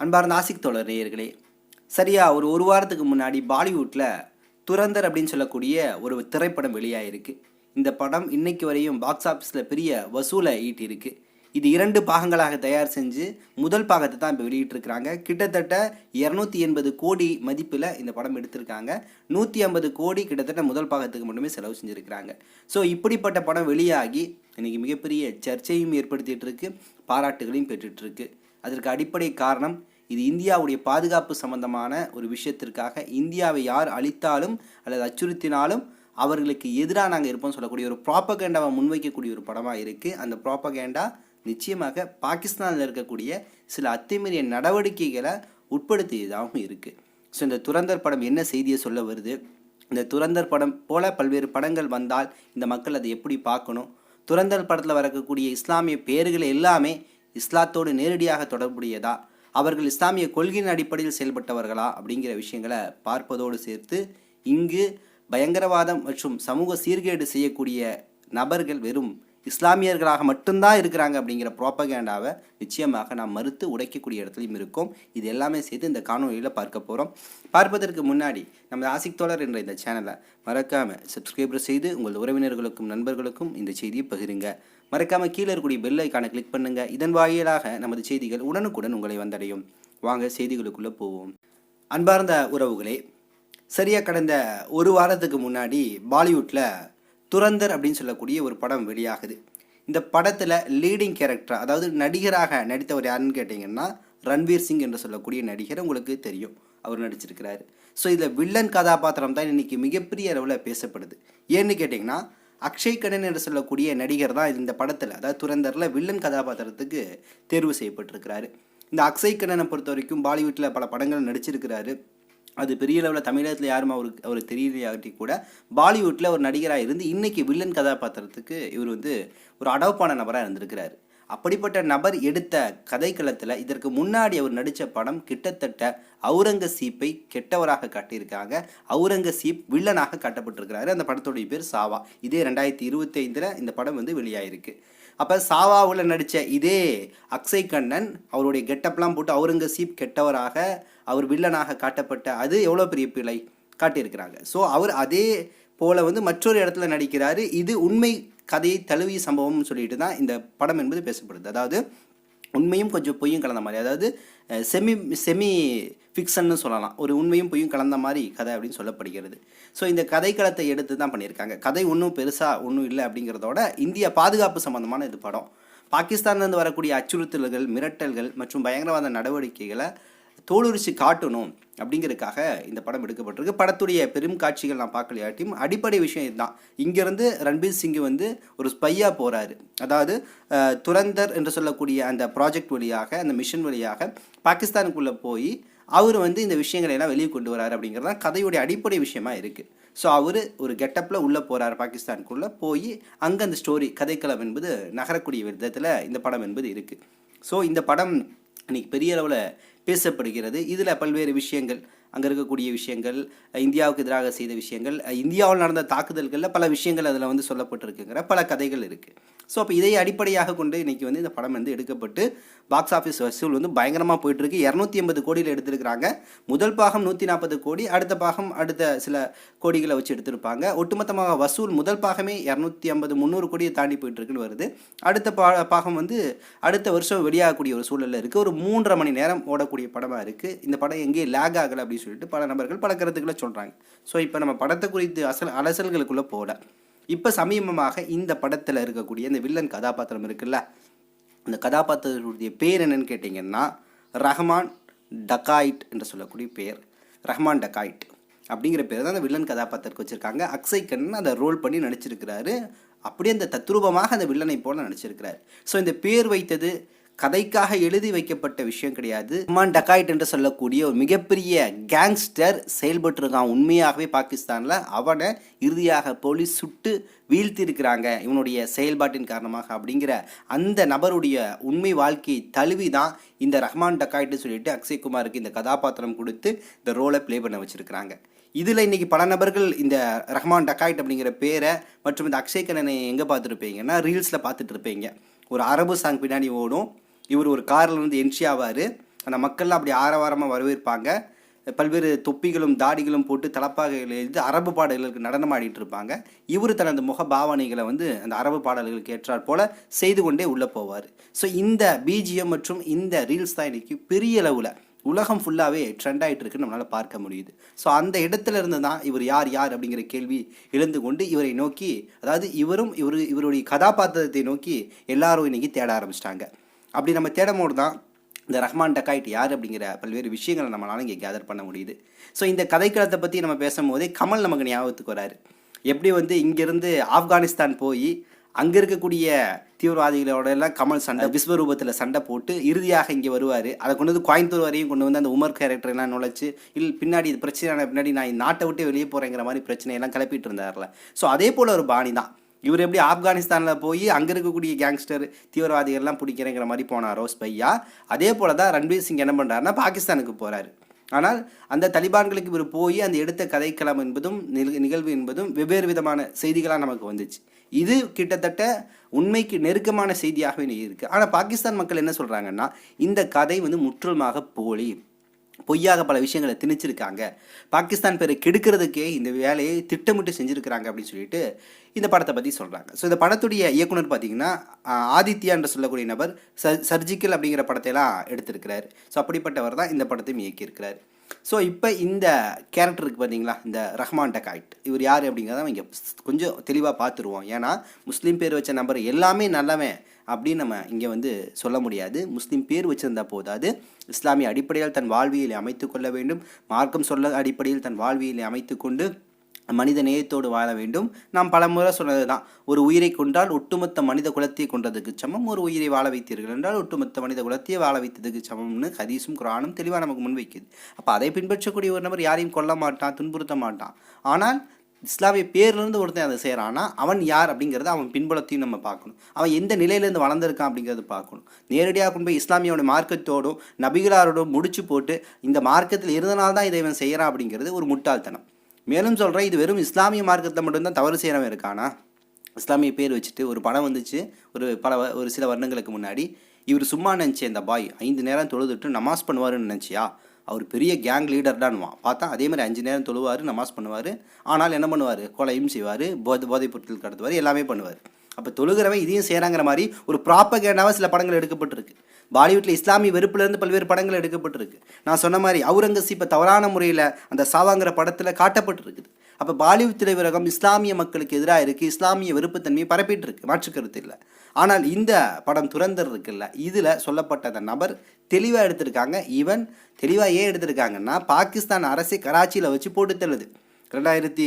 அன்பார்ந்த ஆசிக் தோழர் நேயர்களே சரியா ஒரு ஒரு வாரத்துக்கு முன்னாடி பாலிவுட்டில் துரந்தர் அப்படின்னு சொல்லக்கூடிய ஒரு திரைப்படம் வெளியாகிருக்கு இந்த படம் இன்னைக்கு வரையும் பாக்ஸ் ஆஃபீஸில் பெரிய வசூலை ஈட்டியிருக்கு. இது இரண்டு பாகங்களாக தயார் செஞ்சு முதல் பாகத்தை தான் இப்போ வெளியிட்டிருக்கிறாங்க. கிட்டத்தட்ட இரநூத்தி எண்பது கோடி மதிப்பில் இந்த படம் எடுத்திருக்காங்க. நூற்றி ஐம்பது கோடி கிட்டத்தட்ட முதல் பாகத்துக்கு மட்டுமே செலவு செஞ்சுருக்கிறாங்க. ஸோ இப்படிப்பட்ட படம் வெளியாகி இன்றைக்கி மிகப்பெரிய சர்ச்சையும் ஏற்படுத்திகிட்டு இருக்கு பாராட்டுகளையும் பெற்றுட்ருக்கு அதற்கு அடிப்படை காரணம் இது இந்தியாவுடைய பாதுகாப்பு சம்பந்தமான ஒரு விஷயத்திற்காக இந்தியாவை யார் அழித்தாலும் அல்லது அச்சுறுத்தினாலும் அவர்களுக்கு எதிராக நாங்கள் இருப்போம்னு சொல்லக்கூடிய ஒரு ப்ராப்பகேண்டாவை முன்வைக்கக்கூடிய ஒரு படமாக இருக்குது அந்த ப்ராப்பகேண்டா நிச்சயமாக பாகிஸ்தானில் இருக்கக்கூடிய சில அத்துமீறிய நடவடிக்கைகளை உட்படுத்தியதாகவும் இருக்குது ஸோ இந்த துரந்தர் படம் என்ன செய்தியை சொல்ல வருது? இந்த துரந்தர் படம் போல பல்வேறு படங்கள் வந்தால் இந்த மக்கள் அதை எப்படி பார்க்கணும்? துரந்தர் படத்தில் வரக்கூடிய இஸ்லாமிய பேர்கள் எல்லாமே இஸ்லாத்தோடு நேரடியாக தொடர்புடையதா? அவர்கள் இஸ்லாமிய கொள்கையின் அடிப்படையில் செயல்பட்டவர்களா? அப்படிங்கிற விஷயங்களை பார்ப்பதோடு சேர்த்து இங்கு பயங்கரவாதம் மற்றும் சமூக சீர்கேடு செய்யக்கூடிய நபர்கள் வெறும் இஸ்லாமியர்களாக மட்டும்தான் இருக்கிறாங்க அப்படிங்கிற ப்ரோப்பகேண்டாவை நிச்சயமாக நாம் மறுத்து உடைக்கக்கூடிய இடத்துலையும் இருக்கும். இது எல்லாமே சேர்த்து இந்த காணொலியில் பார்க்க போகிறோம் பார்ப்பதற்கு முன்னாடி நம்ம ஆசிக் தோழர் என்ற இந்த சேனலை மறக்காமல் சப்ஸ்கிரைபர் செய்து உங்கள் உறவினர்களுக்கும் நண்பர்களுக்கும் இந்த செய்தியை பகிருங்க. மறக்காமல் கீழே இருக்கக்கூடிய பெல் ஐக்கானை கிளிக் பண்ணுங்கள் இதன் வாயிலாக நமது செய்திகள் உடனுக்குடன் உங்களை வந்தடையும். வாங்க செய்திகளுக்குள்ளே போவோம். அன்பார்ந்த உறவுகளே சரியாக கடந்த ஒரு வாரத்துக்கு முன்னாடி பாலிவுட்டில் துரந்தர் அப்படின்னு சொல்லக்கூடிய ஒரு படம் வெளியாகுது. இந்த படத்தில் லீடிங் கேரக்டர் அதாவது நடிகராக நடித்தவர் யாருன்னு கேட்டிங்கன்னா ரன்வீர் சிங் என்று சொல்லக்கூடிய நடிகர் உங்களுக்கு தெரியும். அவர் நடிச்சிருக்கிறாரு. ஸோ இதில் வில்லன் கதாபாத்திரம் தான் இன்றைக்கி மிகப்பெரிய அளவில் பேசப்படுது. ஏன்னு கேட்டிங்கன்னா அக்ஷய் கடன் என்று சொல்லக்கூடிய நடிகர் தான் இந்த படத்தில் அதாவது துரந்தரில் வில்லன் கதாபாத்திரத்துக்கு தேர்வு செய்யப்பட்டிருக்கிறாரு. இந்த அக்ஷய் கண்ணனை பொறுத்த வரைக்கும் பாலிவுட்டில் பல படங்கள் நடிச்சிருக்கிறாரு. அது பெரிய அளவில் தமிழகத்தில் யாரும் அவருக்கு அவர் தெரியலையாட்டி கூட பாலிவுட்டில் ஒரு நடிகராக இருந்து இன்னைக்கு வில்லன் கதாபாத்திரத்துக்கு இவர் வந்து ஒரு அடவுப்பான நபராக இருந்திருக்கிறார். அப்படிப்பட்ட நபர் எடுத்த கதைக்களத்தில் இதற்கு முன்னாடி அவர் நடித்த படம் கிட்டத்தட்ட அவுரங்கசீப்பை கெட்டவராக காட்டியிருக்காங்க. அவுரங்கசீப் வில்லனாக காட்டப்பட்டிருக்கிறாரு. அந்த படத்துடைய பேர் சாவா. இதே ரெண்டாயிரத்தி இருபத்தி ஐந்தில் இந்த படம் வந்து வெளியாயிருக்கு. அப்போ சாவாவில் நடித்த இதே அக்ஷய் கண்ணன் அவருடைய கெட்டப்லாம் போட்டு அவுரங்கசீப் கெட்டவராக அவர் வில்லனாக காட்டப்பட்ட அது எவ்வளோ பெரிய பிழை காட்டியிருக்கிறாங்க. ஸோ அவர் அதே போல் வந்து மற்றொரு இடத்துல நடிக்கிறாரு. இது உண்மை கதையை தழுவிய சம்பவம்னு சொல்லிட்டு தான் இந்த படம் என்பது பேசப்படுது. அதாவது உண்மையும் கொஞ்சம் பொய்யும் கலந்த மாதிரி. அதாவது செமி செமி ஃபிக்ஷன்னு சொல்லலாம். ஒரு உண்மையும் பொய்யும் கலந்த மாதிரி கதை அப்படின்னு சொல்லப்படுகிறது. ஸோ இந்த கதைக்களத்தை எடுத்து தான் பண்ணியிருக்காங்க. கதை ஒன்றும் பெருசாக ஒன்றும் இல்லை அப்படிங்கிறதோட இந்திய பாதுகாப்பு சம்மந்தமான இது படம். பாகிஸ்தான்லேருந்து வரக்கூடிய அச்சுறுத்தல்கள் மிரட்டல்கள் மற்றும் பயங்கரவாத நடவடிக்கைகளை தோலுரிச்சு காட்டணும் அப்படிங்கிறதுக்காக இந்த படம் எடுக்கப்பட்டிருக்கு. படத்துடைய பெரும் காட்சிகள் நான் பார்க்கலையாட்டியும் அடிப்படை விஷயம் இதுதான். இங்கேருந்து ரன்பீர் சிங் வந்து ஒரு ஸ்பையாக போகிறாரு அதாவது துரந்தர் என்று சொல்லக்கூடிய அந்த ப்ராஜெக்ட் வழியாக அந்த மிஷன் வழியாக பாகிஸ்தானுக்குள்ளே போய் அவர் வந்து இந்த விஷயங்களை எல்லாம் வெளியே கொண்டு வராரு அப்படிங்கிறது தான் கதையுடைய அடிப்படை விஷயமா இருக்குது ஸோ அவர் ஒரு கெட்டப்பில் உள்ளே போகிறார் பாகிஸ்தானுக்குள்ளே. போய் அங்கே அந்த ஸ்டோரி கதைக்களம் என்பது நகரக்கூடிய விதத்தில் இந்த படம் என்பது இருக்குது ஸோ இந்த படம் இன்றைக்கி பெரிய அளவில் பேசப்படுகிறது. இதில் பல்வேறு விஷயங்கள் அங்கே இருக்கக்கூடிய விஷயங்கள் இந்தியாவுக்கு எதிராக செய்த விஷயங்கள் இந்தியாவில் நடந்த தாக்குதல்களில் பல விஷயங்கள் அதில் வந்து சொல்லப்பட்டிருக்குங்கிற பல கதைகள் இருக்குது ஸோ அப்போ இதை அடிப்படையாக கொண்டு இன்றைக்கி வந்து இந்த படம் வந்து எடுக்கப்பட்டு பாக்ஸ் ஆஃபீஸ் வசூல் வந்து பயங்கரமாக போயிட்டுருக்கு. இரநூத்தி எண்பது கோடியில் எடுத்திருக்கிறாங்க. முதல் பாகம் நூற்றி நாற்பது கோடி அடுத்த பாகம் அடுத்த சில கோடிகளை வச்சு எடுத்திருப்பாங்க. ஒட்டுமொத்தமாக வசூல் முதல் பாகமே இரநூத்தி ஐம்பது முந்நூறு கோடியை தாண்டி போயிட்டுருக்குன்னு வருது. அடுத்த பா பாகம் வந்து அடுத்த வருஷம் வெளியாகக்கூடிய ஒரு சூழலில் இருக்குது ஒரு மூன்றரை மணி நேரம் ஓடக்கூடிய படமாக இருக்குது இந்த படம் எங்கேயும் லேக் ஆகலை அப்படின்னு சொல்லிட்டு பல நபர்கள் பல கருத்துக்களை சொல்கிறாங்க ஸோ இப்போ நம்ம படத்தை குறித்து அசல் அலசல்களுக்குள்ளே போகல. இப்போ சமீபமாக இந்த படத்தில் இருக்கக்கூடிய இந்த வில்லன் கதாபாத்திரம் இருக்குல்ல அந்த கதாபாத்திரத்துடைய பேர் என்னன்னு கேட்டிங்கன்னா ரஹ்மான் டக்காயிட் என்று சொல்லக்கூடிய பேர். ரஹ்மான் டக்காயிட் அப்படிங்கிற பேர் தான் அந்த வில்லன் கதாபாத்திரத்துக்கு வச்சுருக்காங்க. அக்ஷய் கண்ணன் அதை ரோல் பண்ணி நடிச்சிருக்கிறாரு. அப்படியே அந்த தத்ரூபமாக அந்த வில்லனை போல நடிச்சிருக்கிறார். ஸோ இந்த பேர் வைத்தது கதைக்காக எழுதி வைக்கப்பட்ட விஷயம் கிடையாது. உமான் டக்காய்ட் என்று சொல்லக்கூடிய ஒரு மிகப்பெரிய கேங்ஸ்டர் செயல்பட்டு இருக்கான் உண்மையாகவே பாகிஸ்தானில் அவனை இறுதியாக போலீஸ் சுட்டு வீழ்த்தியிருக்கிறாங்க. இவனுடைய செயல்பாட்டின் காரணமாக அப்படிங்கிற அந்த நபருடைய உண்மை வாழ்க்கையை தழுவி தான் இந்த ரஹ்மான் டக்காயிட்டு சொல்லிட்டு அக்ஷய்குமாருக்கு இந்த கதாபாத்திரம் கொடுத்து இந்த ரோலை ப்ளே பண்ண வச்சுருக்கிறாங்க. இதில் இன்றைக்கி பல நபர்கள் இந்த ரஹ்மான் டக்காய்ட் அப்படிங்கிற பேரை மற்றும் இந்த அக்ஷய் கண்ணனை எங்கே பார்த்துருப்பீங்கன்னா ரீல்ஸில் பார்த்துட்டு இருப்பீங்க. ஒரு அரபு சாங் பின்னாடி ஓடும். இவர் ஒரு காரில் இருந்து என்ட்ரி ஆவார். அந்த மக்கள்லாம் அப்படி ஆரவாரமாக வரவேற்பாங்க. பல்வேறு தொப்பிகளும் தாடிகளும் போட்டு தலப்பாகைகள் எழுதி அரபு பாடல்களுக்கு நடனம் ஆடிட்டு இருப்பாங்க. இவர் தனது முக பாவனைகளை வந்து அந்த அரபு பாடல்களுக்கு ஏற்றாற் போல செய்து கொண்டே உள்ளே போவார். ஸோ இந்த பிஜிஎம் மற்றும் இந்த ரீல்ஸ் தான் இன்றைக்கி பெரிய அளவில் உலகம் ஃபுல்லாகவே ட்ரெண்ட் ஆகிட்டு இருக்குன்னு நம்மளால் பார்க்க முடியுது. ஸோ அந்த இடத்துல இருந்து தான் இவர் யார் யார் அப்படிங்கிற கேள்வி எழுந்து கொண்டு இவரை நோக்கி அதாவது இவரும் இவர் இவருடைய கதாபாத்திரத்தை நோக்கி எல்லாரும் இன்றைக்கி தேட ஆரம்பிச்சிட்டாங்க. அப்படி நம்ம தேடும் போது தான் இந்த ரஹ்மான் டக்காய்ட் யார் அப்படிங்கிற பல்வேறு விஷயங்களை நம்மளால இங்கே கேதர் பண்ண முடியுது. ஸோ இந்த கதைக்களத்தை பற்றி நம்ம பேசும்போதே கமல் நமக்கு ஞாபகத்துக்கு வராரு. எப்படி வந்து இங்கேருந்து ஆப்கானிஸ்தான் போய் அங்கே இருக்கக்கூடிய தீவிரவாதிகளோட எல்லாம் கமல் சண்டை விஸ்வரூபத்தில் சண்டை போட்டு இறுதியாக இங்கே வருவார். அதை கொண்டு வந்து கோயம்புத்தூர் வரையும் கொண்டு வந்து அந்த உமர் கேரக்டர் எல்லாம் நுழைச்சு இல்லை பின்னாடி இது பிரச்சனை பின்னாடி நான் நாட்டை விட்டு வெளியே போகிறேங்கிற மாதிரி பிரச்சனையெல்லாம் கிளப்பிட்டு இருந்தார்ல. ஸோ அதே போல் ஒரு பாணி தான். இவர் எப்படி ஆப்கானிஸ்தானில் போய் அங்கே இருக்கக்கூடிய கேங்ஸ்டர் தீவிரவாதிகள்லாம் பிடிக்கிறேங்கிற மாதிரி போனாரோ ஸ்பையா? அதே போல் தான் ரன்வீர் சிங் என்ன பண்ணுறாருன்னா பாகிஸ்தானுக்கு போகிறாரு ஆனால் அந்த தலிபான்களுக்கு இவர் போய் அந்த எடுத்த கதைக்களம் என்பதும் நிகழ்வு என்பதும் வெவ்வேறு விதமான செய்திகளாக நமக்கு வந்துச்சு. இது கிட்டத்தட்ட உண்மைக்கு நெருக்கமான செய்தியாகவே இருக்குது ஆனால் பாகிஸ்தான் மக்கள் என்ன சொல்கிறாங்கன்னா இந்த கதை வந்து முற்றிலுமாக போலி. பொய்யாக பல விஷயங்களை திணிச்சிருக்காங்க. பாகிஸ்தான் பேரை கெடுக்கிறதுக்கே இந்த வேலையை திட்டமிட்டு செஞ்சுருக்கிறாங்க அப்படின்னு சொல்லிட்டு இந்த படத்தை பற்றி சொல்கிறாங்க ஸோ இந்த படத்துடைய இயக்குனர் பார்த்தீங்கன்னா ஆதித்யா என்று சொல்லக்கூடிய நபர் சர் சர்ஜிக்கல் அப்படிங்கிற படத்தையெல்லாம் எடுத்திருக்கிறார். ஸோ அப்படிப்பட்டவர் தான் இந்த படத்தையும் இயக்கியிருக்கிறார். ஸோ இப்போ இந்த கேரக்டருக்கு பார்த்தீங்களா இந்த ரஹ்மான் டக்காய்ட் இவர் யார் அப்படிங்கிறத இங்கே கொஞ்சம் தெளிவாக பார்த்துருவோம் ஏன்னா முஸ்லீம் பேர் வச்ச நபர் எல்லாமே நல்லவன். அப்படின்னு நம்ம இங்கே வந்து சொல்ல முடியாது. முஸ்லீம் பேர் வச்சிருந்தா போதாது. இஸ்லாமிய அடிப்படையில் தன் வாழ்வியலை அமைத்து கொள்ள வேண்டும். மார்க்கம் சொல்ல அடிப்படையில் தன் வாழ்வியலை அமைத்து கொண்டு மனித நேயத்தோடு வாழ வேண்டும். நாம் பல முறை சொன்னது தான் ஒரு உயிரை கொண்டால் ஒட்டுமொத்த மனித குலத்தை கொண்டதுக்கு சமம். ஒரு உயிரை வாழ வைத்தீர்கள் என்றால் ஒட்டுமொத்த மனித குலத்தையே வாழ வைத்ததுக்கு சமம்னு ஹதீஸும் குரானும் தெளிவாக நமக்கு முன்வைக்குது அப்போ அதை பின்பற்றக்கூடிய ஒரு நபர் யாரையும் கொல்ல மாட்டான் துன்புறுத்த மாட்டான். ஆனால் இஸ்லாமிய பேர்லேருந்து ஒருத்தன் அதை செய்கிறான்னா அவன் யார் அப்படிங்கிறத அவன் பின்புலத்தையும் நம்ம பார்க்கணும். அவன் எந்த நிலையிலேருந்து வளர்ந்துருக்கான் அப்படிங்கிறத பார்க்கணும். நேரடியாக கொண்டு போய் இஸ்லாமியோட மார்க்கத்தோடும் நபிகளாரோடும் முடிச்சு போட்டு இந்த மார்க்கத்தில் இருந்தனால தான் இதை இவன் செய்கிறான் அப்படிங்கிறது ஒரு முட்டாள்தனம். மேலும் சொல்கிறேன் இது வெறும் இஸ்லாமிய மார்க்கத்தில் மட்டும்தான் தவறு செய்கிறவன் இருக்கானா? இஸ்லாமிய பேர் வச்சுட்டு ஒரு படம் வந்துச்சு ஒரு பல வ- ஒரு சில வருடங்களுக்கு முன்னாடி. இவர் சும்மா நினச்சி இந்த பாய் ஐந்து நேரம் தொழுதுட்டு நமாஸ் பண்ணுவாருன்னு நினச்சியா? அவர் பெரிய கேங் லீடர்டான்வான் பார்த்தா அதே மாதிரி அஞ்சு நேரம் தொழுவார் நமாஸ் பண்ணுவார். ஆனால் என்ன பண்ணுவார்? கொலையும் செய்வார் போதை போதைப் பொருட்கள் கடத்துவார் எல்லாமே பண்ணுவார். அப்போ தொழுகிறவன் இதையும் செய்கிறாங்கிற மாதிரி ஒரு ப்ராப்பகேண்டாக சில படங்கள் எடுக்கப்பட்டிருக்கு. பாலிவுட்டில் இஸ்லாமிய வெறுப்புலேருந்து பல்வேறு படங்கள் எடுக்கப்பட்டிருக்கு. நான் சொன்ன மாதிரி அவுரங்கசீப்பை தவறான முறையில் அந்த சாவாங்கிற படத்தில் காட்டப்பட்டிருக்குது. அப்போ பாலிவுட் திரையுலகம் இஸ்லாமிய மக்களுக்கு எதிராக இருக்குது இஸ்லாமிய வெறுப்புத்தன்மையை பரப்பிட்டு இருக்கு. மாற்று கருத்து இல்லை. ஆனால் இந்த படம் துரந்தர் இருக்குல்ல இதில் சொல்லப்பட்ட அந்த நபர் தெளிவாக எடுத்திருக்காங்க. ஈவன் தெளிவாக ஏன் எடுத்திருக்காங்கன்னா பாகிஸ்தான் அரசை கராச்சியில் வச்சு போட்டு தள்ளுது. ரெண்டாயிரத்தி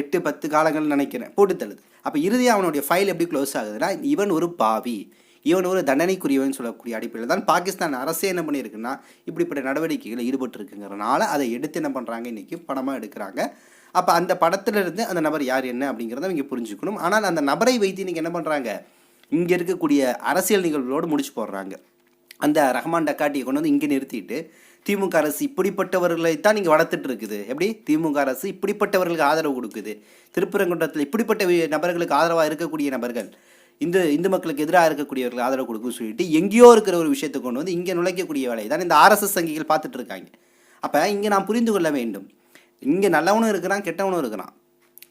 எட்டு பத்து காலங்கள்னு நினைக்கிறேன் போட்டு தள்ளுது. அப்போ இறுதியாக அவனுடைய ஃபைல் எப்படி க்ளோஸ் ஆகுதுன்னா இவன் ஒரு பாவி இவன் ஒரு தண்டனைக்குரியவன் சொல்லக்கூடிய அடிப்படையில் தான் பாகிஸ்தான் அரசே என்ன பண்ணியிருக்குன்னா இப்படிப்பட்ட நடவடிக்கைகளில் ஈடுபட்டிருக்குங்கிறனால அதை எடுத்து என்ன பண்ணுறாங்க இன்றைக்கி படமாக எடுக்கிறாங்க. அப்போ அந்த படத்திலிருந்து அந்த நபர் யார் என்ன அப்படிங்கிறத இங்கே புரிஞ்சுக்கணும். ஆனால் அந்த நபரை வைத்து இன்றைக்கி என்ன பண்ணுறாங்க இங்கே இருக்கக்கூடிய அரசியல் நிகழ்வுகளோடு முடிச்சு போடுறாங்க. அந்த ரஹ்மான் டக்காட்டியை கொண்டு வந்து இங்கே நிறுத்திட்டு திமுக அரசு இப்படிப்பட்டவர்களை தான் நீங்கள் வளர்த்துட்டு இருக்குது. எப்படி? திமுக அரசு இப்படிப்பட்டவர்களுக்கு ஆதரவு கொடுக்குது. திருப்பரங்குன்றத்தில் இப்படிப்பட்ட நபர்களுக்கு ஆதரவாக இருக்கக்கூடிய நபர்கள் இந்த இந்து மக்களுக்கு எதிராக இருக்கக்கூடியவர்களுக்கு ஆதரவு கொடுக்குன்னு சொல்லிட்டு எங்கேயோ இருக்கிற ஒரு விஷயத்தை கொண்டு வந்து இங்கே நுழைக்கக்கூடிய வேலையை தான் இந்த ஆர்எஸ்எஸ் சங்கிகள் பார்த்துட்டு இருக்காங்க. அப்போ இங்கே நான் புரிந்து கொள்ள வேண்டும். இங்கே நல்லவனும் இருக்கிறான் கெட்டவனும் இருக்கிறான்.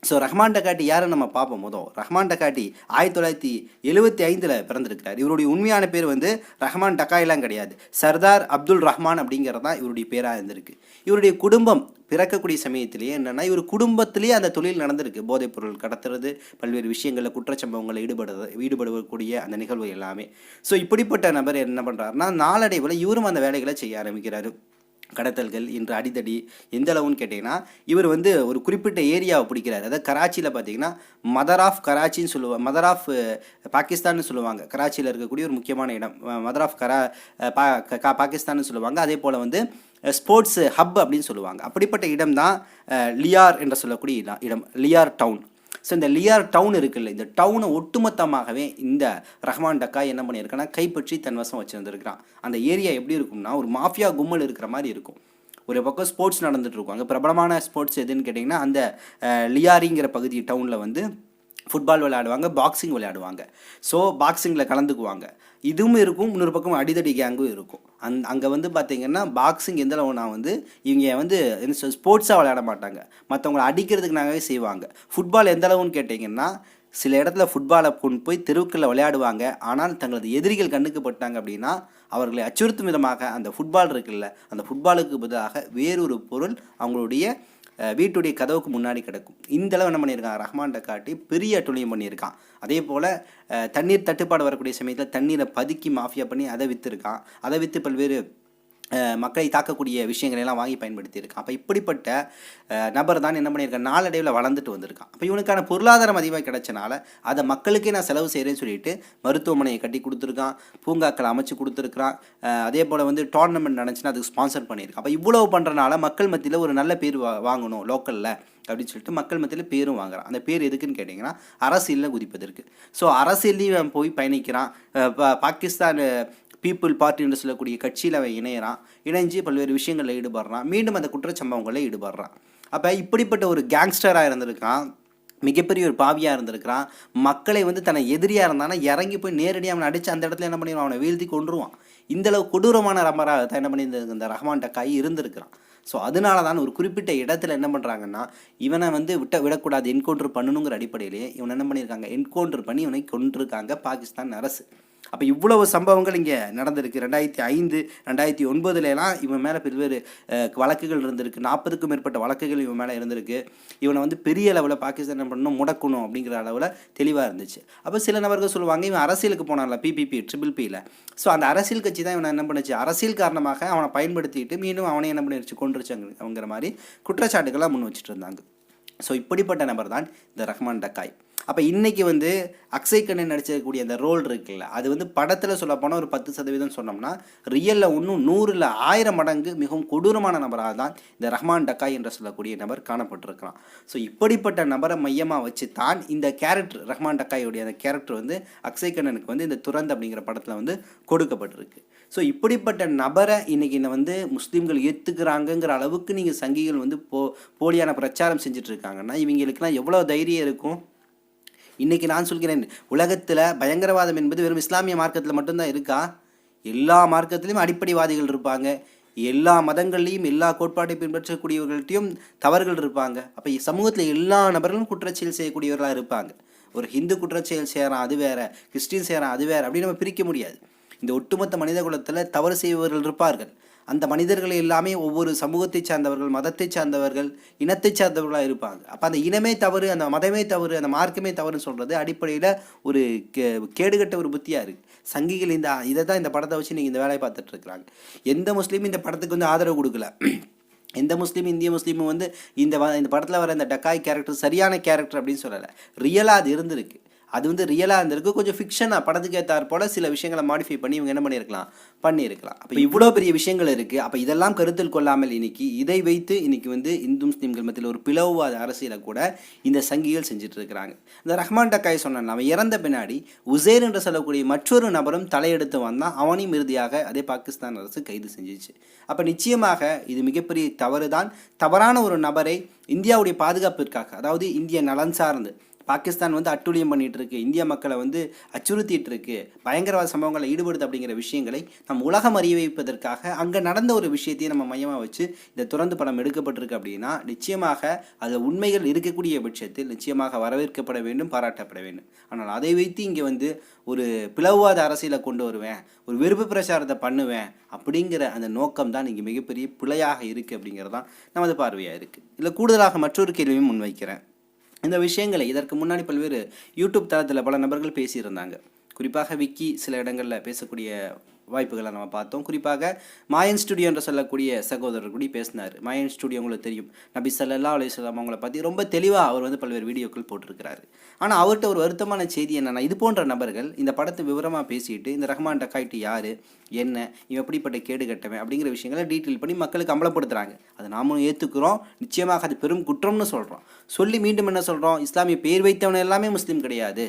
ஸோ ரஹ்மான் டக்காட்டி யாரை நம்ம பார்ப்போம் மொதல்? ரஹ்மான் டக்காட்டி ஆயிரத்தி தொள்ளாயிரத்தி எழுபத்தி ஐந்தில் பிறந்திருக்கிறார். இவருடைய உண்மையான பேர் வந்து ரஹ்மான் டக்காயெல்லாம் கிடையாது. சர்தார் அப்துல் ரஹ்மான் அப்படிங்கிறது தான் இவருடைய பேராக இருந்திருக்கு. இவருடைய குடும்பம் பிறக்கக்கூடிய சமயத்திலேயே என்னென்னா இவர் குடும்பத்திலேயே அந்த தொழில் நடந்திருக்கு. போதைப் பொருள் கடத்துறது பல்வேறு விஷயங்களில் குற்றச்சம்பவங்களில் ஈடுபடுறது ஈடுபடக்கூடிய அந்த நிகழ்வு எல்லாமே. ஸோ இப்படிப்பட்ட நபர் என்ன பண்ணுறாருன்னா நாளடைவில் இவரும் அந்த வேலைகளை செய்ய ஆரம்பிக்கிறாரு. கடத்தல்கள் இன்று அடிதடி எந்த அளவுன்னு கேட்டிங்கன்னா இவர் வந்து ஒரு குறிப்பிட்ட ஏரியாவை பிடிக்கிறார். அதாவது கராச்சியில் பார்த்தீங்கன்னா மதர் ஆஃப் கராச்சின்னு சொல்லுவாங்க மதர் ஆஃப் பாகிஸ்தான்னு சொல்லுவாங்க. கராச்சியில் இருக்கக்கூடிய ஒரு முக்கியமான இடம். மதர் ஆஃப் கரா பா கா- பாகிஸ்தான்னு சொல்லுவாங்க. அதே போல் வந்து ஸ்போர்ட்ஸ் ஹப் அப்படின்னு சொல்லுவாங்க. அப்படிப்பட்ட இடம் தான் லியார் என்று சொல்லக்கூடிய இடம் லியார் டவுன் ஸோ இந்த லியார் டவுன் இருக்குல்ல இந்த டவுனை ஒட்டுமொத்தமாகவே இந்த ரஹ்மான் டக்கா என்ன பண்ணியிருக்கான்னா கைப்பற்றி தன் வசம் வச்சுருந்துருக்கிறான். அந்த ஏரியா எப்படி இருக்கும்னா ஒரு மாஃபியா கும்பல் இருக்கிற மாதிரி இருக்கும். ஒரு பக்கம் ஸ்போர்ட்ஸ் நடந்துட்டு அங்கே பிரபலமான ஸ்போர்ட்ஸ் எதுன்னு கேட்டிங்கன்னா அந்த லியாரிங்கிற பகுதி டவுனில் வந்து ஃபுட்பால் விளையாடுவாங்க பாக்ஸிங் விளையாடுவாங்க. ஸோ பாக்ஸிங்கில் கலந்துக்குவாங்க. இதுவும் இருக்கும் இன்னொரு பக்கம் அடிதடி கேங்கும் இருக்கும். அந் அங்கே வந்து பார்த்தீங்கன்னா பாக்ஸிங் எந்த அளவுனா வந்து இவங்க வந்து ஸ்போர்ட்ஸாக விளையாட மாட்டாங்க. மற்றவங்களை அடிக்கிறதுக்கு நாங்களே செய்வாங்க. ஃபுட்பால் எந்த அளவுன்னு கேட்டிங்கன்னா சில இடத்துல ஃபுட்பாலை கொண்டு போய் தெருவுக்களில் விளையாடுவாங்க. ஆனால் தங்களது எதிரிகள் கண்ணுக்கு பட்டாங்க அப்படின்னா அவர்களை அச்சுறுத்தும் விதமாக அந்த ஃபுட்பால் இருக்குல்ல அந்த ஃபுட்பாலுக்கு பதிலாக வேறொரு பொருள் அவங்களுடைய வீட்டுடைய கதவுக்கு முன்னாடி கிடக்கும். இந்த அளவு என்ன பண்ணியிருக்கான்? ரஹ்மான்கிட்ட காட்டி பெரிய அட்டுழியம் பண்ணியிருக்கான். அதே போல் தண்ணீர் தட்டுப்பாடு வரக்கூடிய சமயத்தில் தண்ணீரை பதுக்கி மாஃபியா பண்ணி அதை விற்றுருக்கான் அதை விற்று பல்வேறு மக்களை தாக்கக்கூடிய விஷயங்களை எல்லாம் வாங்கி பயன்படுத்தியிருக்கான். அப்போ இப்படிப்பட்ட நபர் தான் என்ன பண்ணியிருக்கான்? நாளடைவில் வளர்ந்துட்டு வந்திருக்கான். அப்போ இவனுக்கான பொருளாதாரம் அதிகமாக கிடைச்சனால அதை மக்களுக்கே நான் செலவு செய்கிறேன்னு சொல்லிட்டு மருத்துவமனையை கட்டி கொடுத்துருக்கான் பூங்காக்களை அமைச்சு கொடுத்துருக்கான் அதே போல் வந்து டோர்னமெண்ட் நடந்துச்சுன்னா அதுக்கு ஸ்பான்சர் பண்ணியிருக்கான். அப்போ இவ்வளவு பண்ணுறனால மக்கள் மத்தியில் ஒரு நல்ல பேர் வா வாங்கணும் லோக்கலில் அப்படின்னு சொல்லிட்டு மக்கள் மத்தியில் பேரும் வாங்குறான். அந்த பேர் எதுக்குன்னு கேட்டிங்கன்னா அரசியலில் குதிப்பதற்கு. ஸோ அரசியல்லையும் அவன் போய் பயணிக்கிறான். பாகிஸ்தான் பீப்புள் பார்ட்டி என்று சொல்லக்கூடிய கட்சியில் அவன் இணையறான். இணைஞ்சு பல்வேறு விஷயங்களில் ஈடுபடுறான். மீண்டும் அந்த குற்றச்சம்பவங்களில் ஈடுபடுறான். அப்போ இப்படிப்பட்ட ஒரு கேங்ஸ்டராக இருந்திருக்கான். மிகப்பெரிய ஒரு பாவியாக இருந்திருக்கிறான். மக்களை வந்து தன்னை எதிரியாக இருந்தானா இறங்கி போய் நேரடியாக அவனை அடித்து அந்த இடத்துல என்ன பண்ணிடுவான்? அவனை வீழ்த்தி கொண்டுருவான் இந்தளவு கொடூரமான ரமராக தான் என்ன பண்ணியிருந்த இந்த ரஹ்மான் டக்காய் இருந்திருக்கிறான். ஸோ அதனால தான் ஒரு குறிப்பிட்ட இடத்துல என்ன பண்ணுறாங்கன்னா இவனை வந்து விட்ட விடக்கூடாது என்கவுண்டர் பண்ணணுங்கிற அடிப்படையிலே இவனை என்ன பண்ணியிருக்காங்க? என்கவுண்டர் பண்ணி இவனை கொண்டிருக்காங்க பாகிஸ்தான் அரசு. அப்போ இவ்வளவு சம்பவங்கள் இங்கே நடந்திருக்கு. ரெண்டாயிரத்தி ஐந்து ரெண்டாயிரத்தி ஒன்பதுலலாம் இவன் மேலே பல்வேறு வழக்குகள் இருந்திருக்கு. நாற்பதுக்கும் மேற்பட்ட வழக்குகள் இவன் மேலே இருந்திருக்கு. இவனை வந்து பெரிய அளவில் பாகிஸ்தான் என்ன பண்ணணும் முடக்கணும் அப்படிங்கிற அளவில் தெளிவாக இருந்துச்சு. அப்போ சில நபர்கள் சொல்லுவாங்க இவன் அரசியலுக்கு போனான்ல பிபிபி ட்ரிபிள் பியில் ஸோ அந்த அரசியல் கட்சி தான் இவனை என்ன பண்ணுச்சு? அரசியல் காரணமாக அவனை பயன்படுத்திட்டு மீண்டும் அவனை என்ன பண்ணிருச்சு? கொண்டுருச்சு அவங்கிற மாதிரி குற்றச்சாட்டுகள்லாம் முன் வச்சுட்டு இருந்தாங்க. ஸோ இப்படிப்பட்ட நபர் தான் இந்த ரஹ்மான் டக்காய். அப்போ இன்றைக்கி வந்து அக்ஷய் கண்ணன் நடிச்சிருக்கக்கூடிய அந்த ரோல் இருக்குல்ல அது வந்து படத்தில் சொல்ல போனால் ஒரு பத்து சதவீதம் சொன்னோம்னா ரியலில் இன்னும் நூறில் ஆயிரம் மடங்கு மிகவும் கொடூரமான நபராக தான் இந்த ரஹ்மான் டக்காய் என்று சொல்லக்கூடிய நபர் காணப்பட்டிருக்கிறான். ஸோ இப்படிப்பட்ட நபரை மையமாக வச்சு தான் இந்த கேரக்டர் ரஹ்மான் டக்காயுடைய அந்த கேரக்டர் வந்து அக்ஷய் கண்ணனுக்கு வந்து இந்த துரந்த் அப்படிங்கிற படத்தில் வந்து கொடுக்கப்பட்டிருக்கு. ஸோ இப்படிப்பட்ட நபரை இன்னைக்கு இந்த வந்து முஸ்லீம்கள் ஏற்றுக்கிறாங்கங்கிற அளவுக்கு நீங்கள் சங்கிகள் வந்து போ போலியான பிரச்சாரம் செஞ்சுட்டு இருக்காங்கன்னா இவங்களுக்குலாம் எவ்வளோ தைரியம் இருக்கும்? இன்றைக்கி நான் சொல்கிறேன் உலகத்தில் பயங்கரவாதம் என்பது வெறும் இஸ்லாமிய மார்க்கத்தில் மட்டும்தான் இருக்கா? எல்லா மார்க்கத்திலையும் அடிப்படைவாதிகள் இருப்பாங்க. எல்லா மதங்கள்லையும் எல்லா கோட்பாட்டை பின்பற்றக்கூடியவர்கள்ட்டையும் தவறுகள் இருப்பாங்க. அப்போ சமூகத்தில் எல்லா நபர்களும் குற்றச்செயல் செய்யக்கூடியவர்களாக இருப்பாங்க. ஒரு ஹிந்து குற்றச்செயல் செய்கிறான் அது வேறு. கிறிஸ்டின் செய்கிறான் அது வேறு. அப்படின்னு நம்ம பிரிக்க முடியாது. இந்த ஒட்டுமொத்த மனித குலத்தில் தவறு செய்பவர்கள் இருப்பார்கள். அந்த மனிதர்கள் எல்லாமே ஒவ்வொரு சமூகத்தை சார்ந்தவர்கள் மதத்தை சார்ந்தவர்கள் இனத்தை சார்ந்தவர்களாக இருப்பாங்க. அப்போ அந்த இனமே தவறு அந்த மதமே தவறு அந்த மார்க்கமே தவறுன்னு சொல்கிறது அடிப்படையில் ஒரு கே கேடுகட்ட ஒரு புத்தியாக இருக்குது சங்கிகள் இந்த இதை தான் இந்த படத்தை வச்சு நீங்கள் இந்த வேலையை பார்த்துட்டு இருக்கிறாங்க. எந்த முஸ்லீமும் இந்த படத்துக்கு வந்து ஆதரவு கொடுக்கல. எந்த முஸ்லீம் இந்திய முஸ்லீமும் வந்து இந்த வ- இந்த படத்தில் வர இந்த டக்காய் கேரக்டர் சரியான கேரக்டர் அப்படின்னு சொல்லலை. ரியலாக அது இருந்திருக்கு. அது வந்து ரியலாக இருந்திருக்கு. கொஞ்சம் ஃபிக்ஷனாக படத்துக்கு ஏற்றாற் போல் சில விஷயங்களை மாடிஃபை பண்ணி இவங்க என்ன பண்ணியிருக்கலாம் பண்ணியிருக்கலாம் அப்போ இவ்வளோ பெரிய விஷயங்கள் இருக்குது அப்போ இதெல்லாம் கருத்தில் கொள்ளாமல் இன்னைக்கு இதை வைத்து இன்னைக்கு வந்து இந்து முஸ்லீம்கள் மத்தியில் ஒரு பிளவுவாத அரசியலை கூட இந்த சங்கிகள் செஞ்சுட்டு இருக்கிறாங்க இந்த ரஹ்மான் டக்காய் சொன்னான் அவன் இறந்த பின்னாடி உசேர் என்று சொல்லக்கூடிய மற்றொரு நபரும் தலையெடுத்து வந்தான் அவனையும் இறுதியாக அதே பாகிஸ்தான் அரசு கைது செஞ்சிச்சு. அப்போ நிச்சயமாக இது மிகப்பெரிய தவறு தான் தவறான ஒரு நபரை இந்தியாவுடைய பாதுகாப்பிற்காக அதாவது இந்திய நலன் சார்ந்து பாகிஸ்தான் வந்து அட்டுழியம் பண்ணிகிட்டு இருக்கு இந்திய மக்களை வந்து அச்சுறுத்திட்டு இருக்கு பயங்கரவாத சம்பவங்களை ஈடுபடுது அப்படிங்கிற விஷயங்களை நம் உலகம் அறிய வைப்பதற்காக அங்கே நடந்த ஒரு விஷயத்தையும் நம்ம மையமாக வச்சு இந்த துறந்து படம் எடுக்கப்பட்டிருக்கு அப்படின்னா நிச்சயமாக அதில் உண்மைகள் இருக்கக்கூடிய பட்சத்தில் நிச்சயமாக வரவேற்கப்பட வேண்டும் பாராட்டப்பட வேண்டும். ஆனால் அதை வைத்து இங்கே வந்து ஒரு பிளவுவாத அரசியலை கொண்டு வருவேன் ஒரு வெறுப்பு பிரச்சாரத்தை பண்ணுவேன் அப்படிங்கிற அந்த நோக்கம் தான் இங்கே மிகப்பெரிய பிழையாக இருக்குது அப்படிங்கிறது தான் நமது பார்வையாக இருக்குது இதில் கூடுதலாக மற்றொரு கேள்வியும் முன்வைக்கிறேன். இந்த விஷயங்களை இதற்கு முன்னாடி பல்வேறு யூடியூப் தளத்தில் பல நபர்கள் பேசியிருந்தாங்க. குறிப்பாக விக்கி சில இடங்களில் பேசக்கூடிய வாய்ப்புகளை நம்ம பார்த்தோம். குறிப்பாக மாயன் ஸ்டுடியோ என்று சொல்லக்கூடிய சகோதரர் கூடி பேசினார். மாயன் ஸ்டுடியோ உங்களுக்கு தெரியும். நபி சல்லா அலிஸ்லாம் அவங்கள பற்றி ரொம்ப தெளிவாக அவர் வந்து பல்வேறு வீடியோக்கள் போட்டிருக்கிறாரு. ஆனால் அவர்கிட்ட ஒரு வருத்தமான செய்தி என்னென்னா இது போன்ற நபர்கள் இந்த படத்தை விவரமாக பேசிட்டு இந்த ரஹ்மான் டக்காய்ட்டு யார்? என்ன? இவன் எப்படிப்பட்ட கேடு கட்டவன்? அப்படிங்கிற விஷயங்களை டீட்டெயில் பண்ணி மக்களுக்கு அம்பலப்படுத்துகிறாங்க அதை நாமும் ஏற்றுக்கிறோம் நிச்சயமாக அது பெரும் குற்றம்னு சொல்கிறோம் சொல்லி மீண்டும் என்ன சொல்கிறோம் இஸ்லாமிய பேர் வைத்தவன் எல்லாமே முஸ்லீம் கிடையாது.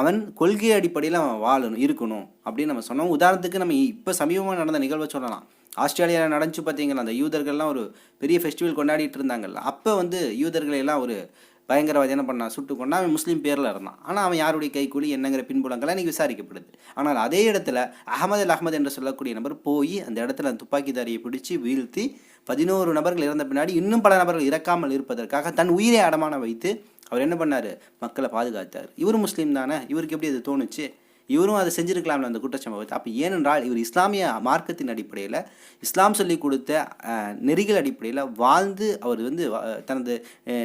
அவன் கொள்கை அடிப்படையில் அவன் வாழணும் இருக்கணும் அப்படின்னு நம்ம சொன்னோம். உதாரணத்துக்கு நம்ம இப்போ சமீபமாக நடந்த நிகழ்வை சொல்லலாம். ஆஸ்திரேலியாவில் நடந்துச்சு பார்த்தீங்களா அந்த யூதர்கள்லாம் ஒரு பெரிய ஃபெஸ்டிவல் கொண்டாடிட்டு இருந்தாங்கல்ல. அப்போ வந்து யூதர்களை எல்லாம் ஒரு பயங்கரவாதி என்ன பண்ணான் சுட்டு கொண்டா அவன் முஸ்லீம் பேரில் இருந்தான் ஆனால் அவன் யாருடைய கைக்கூலி என்னங்கிற பின்புலங்கள் இன்றைக்கி விசாரிக்கப்படுது ஆனால் அதே இடத்துல அகமது அல் அகமது என்று சொல்லக்கூடிய நபர் போய் அந்த இடத்துல அந்த துப்பாக்கிதாரியை பிடிச்சி வீழ்த்தி பதினோரு நபர்கள் இறந்த பின்னாடி இன்னும் பல நபர்கள் இறக்காமல் இருப்பதற்காக தன் உயிரை அடமான வைத்து அவர் என்ன பண்ணார்? மக்களை பாதுகாத்தார். இவர் முஸ்லீம் தானே? இவருக்கு எப்படி அது தோணுச்சு? இவரும் அதை செஞ்சிருக்கலாம்ல அந்த குற்றச்சம்பவத்தை அப்போ ஏனென்றால் இவர் இஸ்லாமிய மார்க்கத்தின் அடிப்படையில் இஸ்லாம் சொல்லி கொடுத்த நெறிகள் அடிப்படையில் வாழ்ந்து அவர் வந்து தனது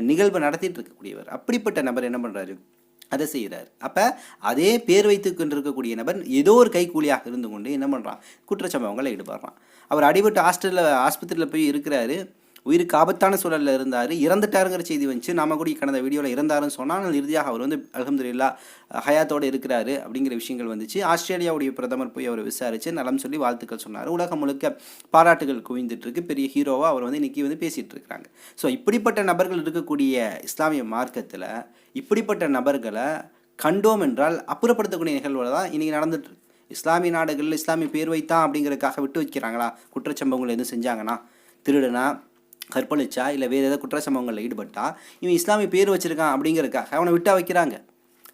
நிகழ்வை நடத்திட்டு இருக்கக்கூடியவர். அப்படிப்பட்ட நபர் என்ன பண்ணுறாரு அதை செய்கிறார் அப்போ அதே பேர் வைத்து கொண்டிருக்கக்கூடிய நபர் ஏதோ ஒரு கைக்கூலியாக இருந்து கொண்டு என்ன பண்ணுறான் குற்றச்சம்பவங்களை ஈடுபடுறான். அவர் அடிபட்டு ஹாஸ்டலில் ஆஸ்பத்திரியில் போய் இருக்கிறாரு. உயிருக்கு ஆபத்தான சூழலில் இருந்தார் இறந்துட்டாருங்கிற செய்தி வந்துச்சு. நாம கூட கடந்த வீடியோவில் இறந்தாருன்னு சொன்னால் ஆனால் இறுதியாக அவர் வந்து அலமதுல்லா ஹயாத்தோடு இருக்கிறாரு அப்படிங்கிற விஷயங்கள் வந்துச்சு. ஆஸ்திரேலியாவுடைய பிரதமர் போய் அவர் விசாரித்து நலம் சொல்லி வாழ்த்துக்கள் சொன்னார். உலகம் முழுக்க பாராட்டுகள் குவிந்துட்டுருக்கு. பெரிய ஹீரோவாக அவர் வந்து இன்றைக்கி வந்து பேசிகிட்டு இருக்கிறாங்க. ஸோ இப்படிப்பட்ட நபர்கள் இருக்கக்கூடிய இஸ்லாமிய மார்க்கத்தில் இப்படிப்பட்ட நபர்களை கண்டோம் என்றால் அப்புறப்படுத்தக்கூடிய நிகழ்வுகள் தான் இன்றைக்கி நடந்துட்டு இஸ்லாமிய நாடுகளில் இஸ்லாமிய பேர் வைத்தான் அப்படிங்கிறதுக்காக விட்டு வைக்கிறாங்களா? குற்றச்சம்பவங்கள் எதுவும் செஞ்சாங்கன்னா திருடுனா கற்பழிச்சா இல்லை வேறு ஏதாவது குற்றச்சம்பவங்களில் ஈடுபட்டா இவன் இஸ்லாமிய பேர் வச்சிருக்கான் அப்படிங்கிறதுக்காக அவனை விட்டா வைக்கிறாங்க.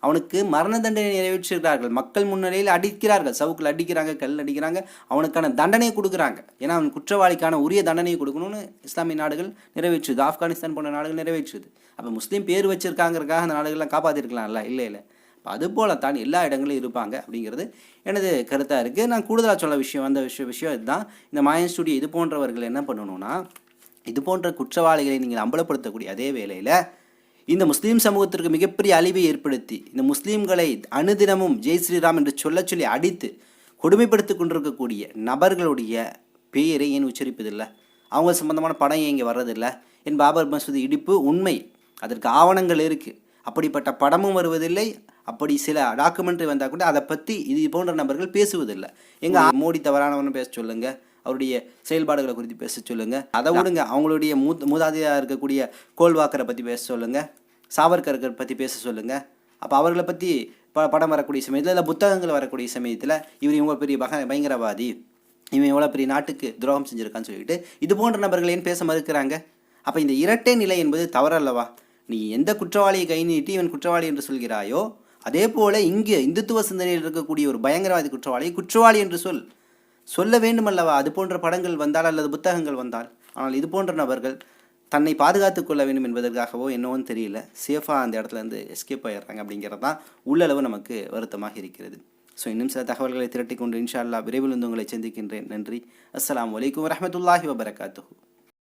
அவனுக்கு மரண தண்டனை நிறைவேற்றுகிறார்கள் மக்கள் முன்னிலையில் அடிக்கிறார்கள். சவுக்கில் அடிக்கிறாங்க கல் அடிக்கிறாங்க. அவனுக்கான தண்டனையை கொடுக்குறாங்க. ஏன்னா அவன் குற்றவாளிக்கான உரிய தண்டனையை கொடுக்கணும்னு இஸ்லாமிய நாடுகள் நிறைவேற்றுது ஆப்கானிஸ்தான் போன்ற நாடுகள் நிறைவேற்றுது அப்போ முஸ்லீம் பேர் வச்சுருக்காங்கிறக்காக அந்த நாடுகள்லாம் காப்பாற்றிருக்கலாம்ல இல்லை இல்லை. அப்ப அது தான் எல்லா இடங்களிலும் இருப்பாங்க அப்படிங்கிறது எனது கருத்தாக இருக்குது நான் கூடுதலாக சொல்ல விஷயம் வந்த விஷயம் விஷயம் இதுதான். இந்த மாயன் ஸ்டுடியோ இது போன்றவர்கள் என்ன பண்ணணும்னா இது போன்ற குற்றவாளிகளை நீங்கள் அம்பலப்படுத்தக்கூடிய அதே வேளையில் இந்த முஸ்லீம் சமூகத்திற்கு மிகப்பெரிய அழிவை ஏற்படுத்தி இந்த முஸ்லீம்களை அனுதினமும் ஜெய் ஸ்ரீராம் என்று சொல்ல சொல்லி அடித்து கொடுமைப்படுத்தி கொண்டிருக்கக்கூடிய நபர்களுடைய பெயரை ஏன் உச்சரிப்பதில்லை? அவங்க சம்பந்தமான படம் இங்கே வர்றதில்லை? என் பாபர் மசூதி இடிப்பு உண்மை. அதற்கு ஆவணங்கள் இருக்குது அப்படிப்பட்ட படமும் வருவதில்லை. அப்படி சில டாக்குமெண்ட்ரி வந்தால் கூட அதை பற்றி இது போன்ற நபர்கள் பேசுவதில்லை. எங்க மோடி தவறானவன்னு பேச சொல்லுங்க. அவருடைய செயல்பாடுகளை குறித்து பேச சொல்லுங்க. அதை விடுங்க. அவங்களுடைய மூத் மூதாதையாக இருக்கக்கூடிய கோல்வாக்கரை பற்றி பேச சொல்லுங்க. சாவர்கரை பற்றி பேச சொல்லுங்க. அப்போ அவர்களை பற்றி ப படம் வரக்கூடிய சமயத்தில் இல்லை புத்தகங்கள் வரக்கூடிய சமயத்தில் இவர் இவங்க பெரிய பக பயங்கரவாதி. இவன் எவ்வளோ பெரிய நாட்டுக்கு துரோகம் செஞ்சுருக்கான்னு சொல்லிட்டு இது போன்ற நபர்கள் ஏன் பேச மறுக்கிறாங்க? அப்போ இந்த இரட்டை நிலை என்பது தவறல்லவா? நீ எந்த குற்றவாளியை கை நீட்டி இவன் குற்றவாளி என்று சொல்கிறாயோ அதே போல் இங்கே இந்துத்துவ சிந்தனையில் இருக்கக்கூடிய ஒரு பயங்கரவாதி குற்றவாளி குற்றவாளி என்று சொல். சொல்ல வேண்டுமல்லவா? அது போன்ற படங்கள் வந்தால் அல்லது புத்தகங்கள் வந்தால். ஆனால் இது போன்ற நபர்கள் தன்னை பாதுகாத்து கொள்ள வேண்டும் என்பதற்காகவோ என்னவோன்னு தெரியல. சேஃபாக அந்த இடத்துல இருந்து எஸ்கேப் ஆயிடுறாங்க அப்படிங்கிறது தான் உள்ளளவு நமக்கு வருத்தமாக இருக்கிறது. ஸோ இன்னும் சில தகவல்களை திரட்டிக்கொண்டு இன்ஷா அல்லா விரைவில் வந்து உங்களை சந்திக்கின்றேன். நன்றி. அஸ்லாம் வலைக்கம் வரமத்துல்லாஹி வபரகாத்து